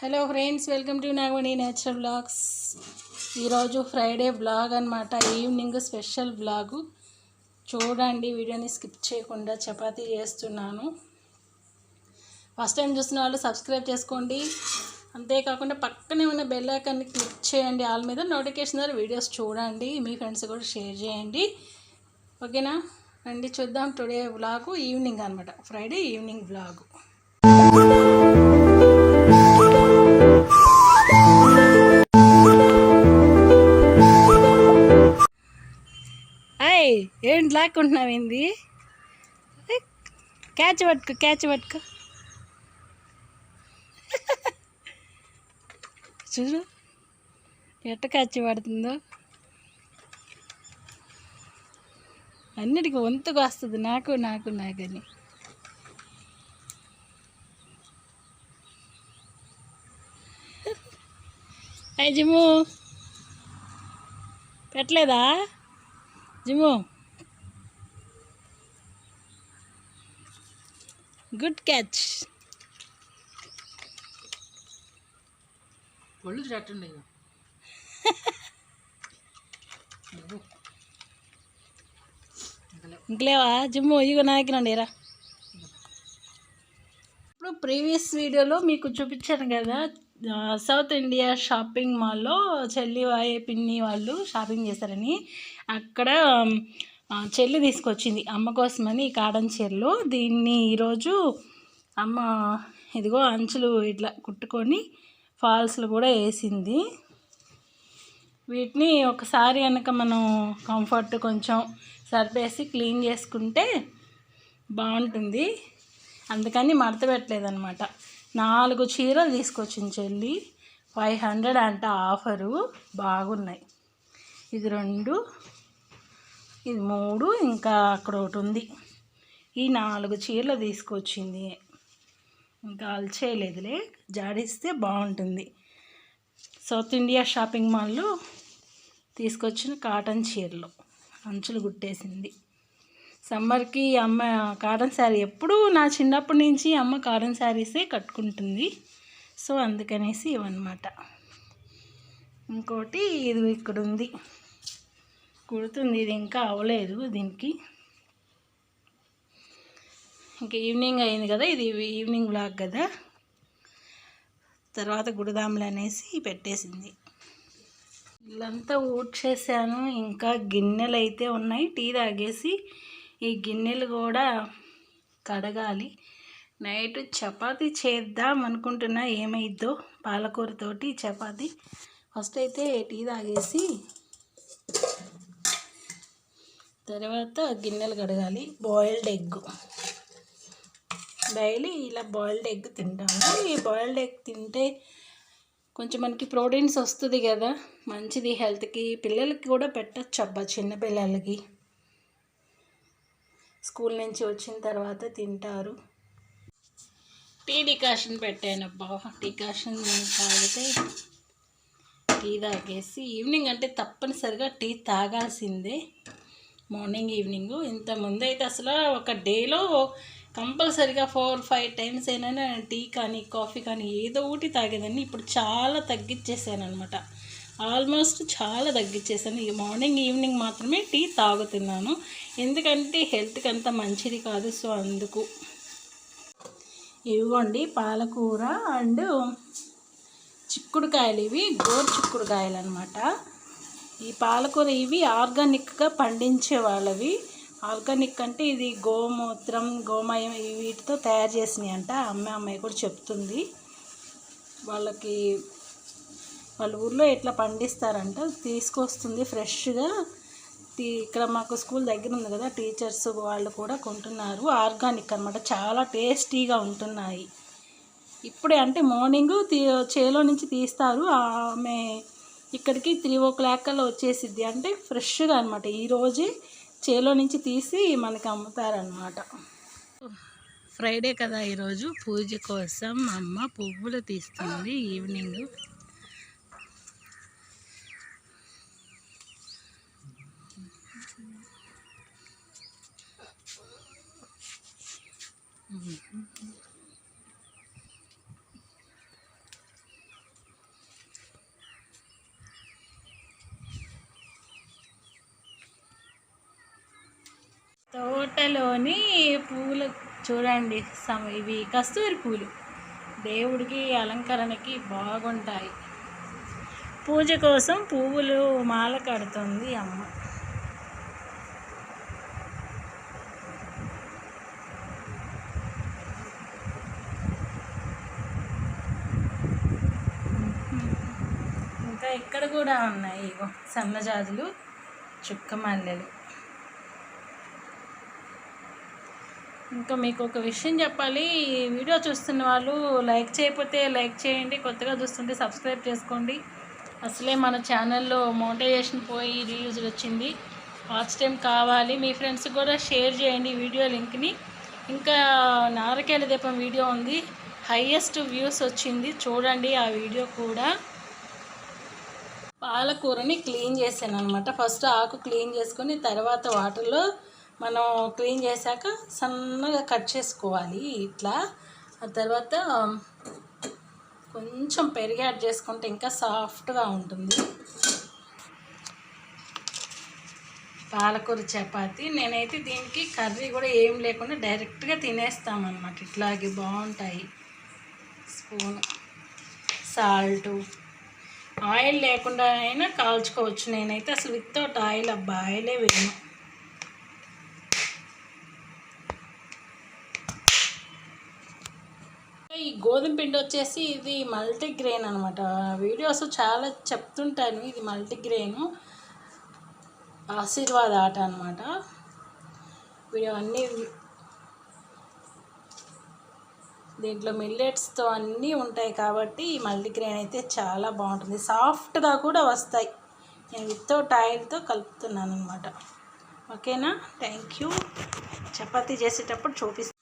Hello friends welcome to Nagamani nature blogs ఈరోజు Friday blog అనమాట evening special blog చూడండి వీడియోని స్కిప్ చేయకుండా చపాతీ చేస్తున్నాను. ఫస్ట్ టైం చూస్తున్న వాళ్ళు సబ్స్క్రైబ్ చేసుకోండి. అంతేకాకుండా పక్కనే ఉన్న బెల్ ఐకాన్ని క్లిక్ చేయండి. వాళ్ళ మీద నోటిఫికేషన్ ద్వారా వీడియోస్ చూడండి. మీ ఫ్రెండ్స్ కూడా షేర్ చేయండి. ఓకేనా రండి చూద్దాం. టుడే బ్లాగు ఈవినింగ్ అనమాట ఫ్రైడే ఈవినింగ్ బ్లాగు అయ్ లాక్కుంటున్నావు ఏంది క్యాచ్ పట్టుకో క్యాచ్ పట్టుకో. చూడు ఎట్ట క్యాచ్ పడుతుందో. అన్నిటికీ వంతుకు వస్తుంది నాకు నాకు నాకని అయ్యి జిమ్ము. పెట్టలేదా? జిమ్ము. Good catch. ఒళ్ళు ఇంకలేవా జిమ్ము ఇగో నాకినండి రా. ఇప్పుడు ప్రీవియస్ వీడియోలో మీకు చూపించాను కదా సౌత్ ఇండియా షాపింగ్ మాల్లో చెల్లి వాయే పిన్ని వాళ్ళు షాపింగ్ చేశారని. అక్కడ చెల్లి తీసుకొచ్చింది అమ్మ కోసమని ఈ కాటన్ చీరలు. దీన్ని ఈరోజు అమ్మ ఇదిగో అంచులు ఇట్లా కుట్టుకొని ఫాల్స్లు కూడా వేసింది. వీటిని ఒకసారి కనుక మనం కంఫర్ట్ కొంచెం సర్పేసి క్లీన్ చేసుకుంటే బాగుంటుంది. అందుకని మడత పెట్టలేదనమాట నాలుగు చీరలు తీసుకొచ్చింది చెల్లి. ఫైవ్ హండ్రెడ్ అంట ఆఫరు. బాగున్నాయి. ఇది రెండు. ఇది మూడు ఇంకా అక్కడ ఒకటి ఉంది ఈ నాలుగు చీరలు తీసుకొచ్చింది. ఇంకా అల్చేయలేదులే. జాడిస్తే బాగుంటుంది సౌత్ ఇండియా షాపింగ్ మాల్లో తీసుకొచ్చిన కాటన్ చీరలు. అంచులు కుట్టేసింది. సమ్మర్కి అమ్మ కాటన్ శారీ ఎప్పుడూ నా చిన్నప్పటి నుంచి అమ్మ కాటన్ శారీసే కట్టుకుంటుంది. సో అందుకనేసి ఇవన్నమాట. ఇంకోటి ఇది ఇక్కడ ఉంది కుడుతుంది. ఇది ఇంకా అవ్వలేదు దీనికి. ఇంకా ఈవినింగ్ అయింది కదా ఇది ఈవినింగ్ బ్లాగ్ కదా. తర్వాత గుడదాములు అనేసి పెట్టేసింది. ఇల్లంతా ఊడ్చేసాను. ఇంకా గిన్నెలు అయితే ఉన్నాయి. టీ తాగేసి ఈ గిన్నెలు కూడా కడగాలి. నైట్ చపాతి చేద్దాం అనుకుంటున్నా. ఏమైద్దో పాలకూరతోటి చపాతి. ఫస్ట్ అయితే టీ తాగేసి తర్వాత గిన్నెలు కడగాలి. Boiled egg. డైలీ ఇలా బాయిల్డ్ ఎగ్ తింటాము. ఈ బాయిల్డ్ ఎగ్ తింటే కొంచెం మనకి ప్రోటీన్స్ వస్తుంది కదా. మంచిది హెల్త్కి. పిల్లలకి కూడా పెట్టచ్చు అబ్బా చిన్న పిల్లలకి. స్కూల్ నుంచి వచ్చిన తర్వాత తింటారు. టీ డికాషన్ పెట్టాను అబ్బా. డికాషన్ తాగితే టీ తాగేసి ఈవినింగ్ అంటే తప్పనిసరిగా టీ తాగాల్సిందే. Morning evening. ఇంత ముందైతే అయితే అసలు ఒక డేలో కంపల్సరిగా ఫోర్ ఫైవ్ టైమ్స్ అయినా నేను టీ కానీ కాఫీ కానీ ఏదో ఒకటి తాగేదాన్ని. ఇప్పుడు చాలా తగ్గించేసాను అనమాట ఆల్మోస్ట్ చాలా తగ్గించేసాను ఈ మార్నింగ్ ఈవినింగ్ మాత్రమే టీ తాగుతున్నాను. ఎందుకంటే హెల్త్కి అంత మంచిది కాదు. సో అందుకు. ఇవ్వండి పాలకూర అండ్ చిక్కుడుకాయలు. ఇవి గోరు చిక్కుడుకాయలు అనమాట ఈ పాలకూర ఇవి ఆర్గానిక్గా పండించే వాళ్ళవి. ఆర్గానిక్ అంటే ఇది గోమూత్రం గోమయం వీటితో తయారు చేసినాయి అంట. అమ్మాయి అమ్మాయి కూడా చెప్తుంది. వాళ్ళకి వాళ్ళ ఊర్లో ఎట్లా పండిస్తారంట. తీసుకొస్తుంది ఫ్రెష్గా ఇక్కడ మాకు స్కూల్ దగ్గర ఉంది కదా టీచర్స్ వాళ్ళు కూడా కొంటున్నారు. ఆర్గానిక్ అనమాట చాలా టేస్టీగా ఉంటున్నాయి. ఇప్పుడే అంటే మార్నింగ్ తీ చేలో నుంచి తీస్తారు. ఆమె ఇక్కడికి త్రీ ఓ క్లాక్ కల్లా వచ్చేసిద్ది. అంటే ఫ్రెష్గా అనమాట ఈరోజే చేలో నుంచి తీసి మనకి అమ్ముతారనమాట ఫ్రైడే కదా ఈరోజు పూజ కోసం అమ్మ పువ్వులు తీస్తుంది ఈవినింగ్ పూజలోని పూలు చూడండి. సమ ఇవి కస్తూరి పూలు. దేవుడికి అలంకరణకి బాగుంటాయి. పూజ కోసం పువ్వులు మాల కడుతుంది అమ్మ. ఇంకా ఇక్కడ కూడా ఉన్నాయి. ఇగో సన్నజాజులు చుక్క మల్లెలు. ఇంకా మీకు ఒక విషయం చెప్పాలి. ఈ వీడియో చూస్తున్న వాళ్ళు లైక్ చేయకపోతే లైక్ చేయండి. కొత్తగా చూస్తుంటే సబ్స్క్రైబ్ చేసుకోండి. అసలే మన ఛానల్లో మోటైజేషన్ పోయి రివ్యూస్ వచ్చింది. వాచ్ టైం కావాలి. మీ ఫ్రెండ్స్కి కూడా షేర్ చేయండి వీడియో లింక్ని. ఇంకా నారకేళ దీపం వీడియో ఉంది. హయ్యెస్ట్ వ్యూస్ వచ్చింది. చూడండి ఆ వీడియో కూడా. పాలకూరని క్లీన్ చేశాను అనమాట ఫస్ట్ ఆకు క్లీన్ చేసుకొని తర్వాత వాటర్లో మనం క్లీన్ చేశాక సన్నగా కట్ చేసుకోవాలి ఇట్లా. ఆ తర్వాత కొంచెం పెరిగి యాడ్ చేసుకుంటే ఇంకా సాఫ్ట్గా ఉంటుంది. పాలకూర చపాతి. నేనైతే దీనికి కర్రీ కూడా ఏం లేకుండా డైరెక్ట్గా తినేస్తామన్నమాట. ఇట్లాగే బాగుంటాయి. స్పూన్ సాల్టు ఆయిల్ లేకుండా అయినా కాల్చుకోవచ్చు. నేనైతే అసలు వితౌట్ ఆయిల్ అబ్బా ఆయిలే వేయను. ఈ గోధుమ పిండి వచ్చేసి ఇది మల్టీగ్రెయిన్ అనమాట వీడియోస్ చాలా చెప్తుంటాను ఇది మల్టీగ్రెయిన్ ఆశీర్వాద ఆట అనమాట వీడియో అన్నీ దీంట్లో మిల్లెట్స్తో అన్నీ ఉంటాయి కాబట్టి ఈ మల్టీగ్రెయిన్ అయితే చాలా బాగుంటుంది. సాఫ్ట్గా కూడా వస్తాయి. నేను వితౌట్ ఆయిల్తో కలుపుతున్నాను అనమాట ఓకేనా? థ్యాంక్ యూ చపాతీ చేసేటప్పుడు చూపిస్తాను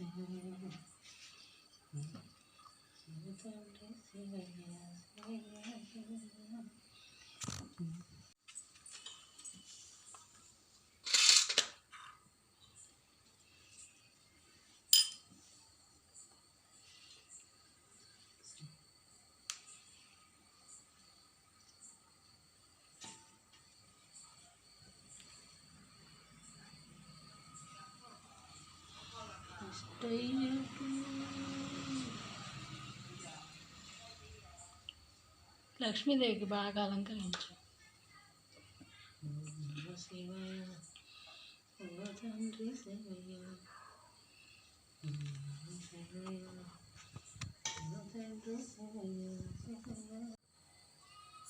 Thank Hmm. లక్ష్మీదేవికి బాగా అలంకరించు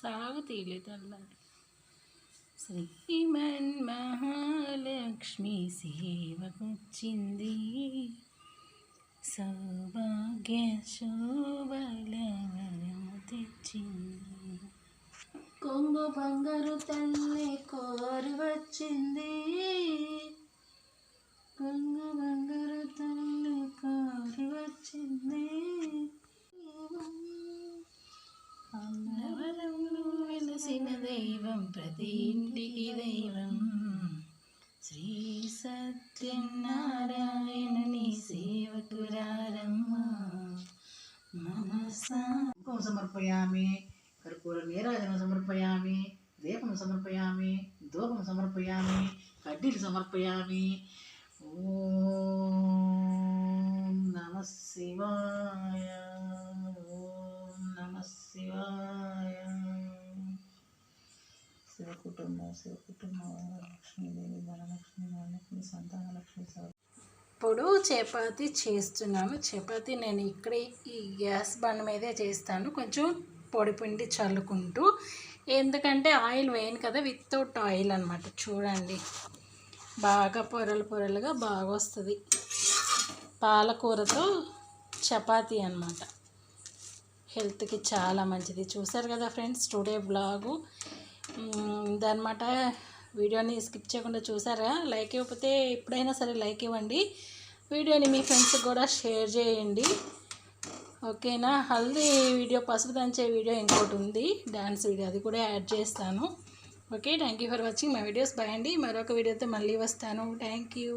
సాగు తీలే తెల్లారి శ్రీమన్ మహాలక్ష్మి సేవకొచ్చింది. సౌభాగ్య శోభలవరము తెచ్చింది కొంగు బంగారు తల్లి కోరి వచ్చింది కొంగు బంగారు తల్లి కోరి వచ్చింది అన్నవరంలో వెలసిన దైవం ప్రతి ఇంటికి దైవం సమర్పయామి. కర్పూర నీరాజనం సమర్పయామి. దీపం సమర్పయామి. ధూపం సమర్పయామి. కడ్డీలు సమర్పయామి. ఓం నమ శివాయ. ఓం నమ శివాయ. శివ కుటుంబం శివ కుటుంబం లక్ష్మీదేవి ధనలక్ష్మి ధనలక్ష్మి సంతానలక్ష్మి సర్వ ఇప్పుడు చపాతి చేస్తున్నాను. చపాతి నేను ఇక్కడ ఈ గ్యాస్ బండ్ మీదే చేస్తాను. కొంచెం పొడి పిండి చల్లుకుంటూ. ఎందుకంటే ఆయిల్ వేయను కదా వితౌట్ ఆయిల్ అనమాట చూడండి. బాగా పొరలు పొరలుగా బాగా వస్తుంది పాలకూరతో చపాతి అనమాట హెల్త్కి చాలా మంచిది. చూసారు కదా ఫ్రెండ్స్ టుడే బ్లాగు ఇదనమాట వీడియోని స్కిప్ చేయకుండా చూసారా? లైక్ ఇవ్వకపోతే ఎప్పుడైనా సరే లైక్ ఇవ్వండి. వీడియోని మీ ఫ్రెండ్స్కి కూడా షేర్ చేయండి. ఓకేనా? హల్దీ వీడియో పసుపు దంచే వీడియో ఇంకోటి ఉంది. డ్యాన్స్ వీడియో అది కూడా యాడ్ చేస్తాను. Okay? Thank you for watching my videos. Bye అండి. మరొక వీడియోతో మళ్ళీ వస్తాను. Thank you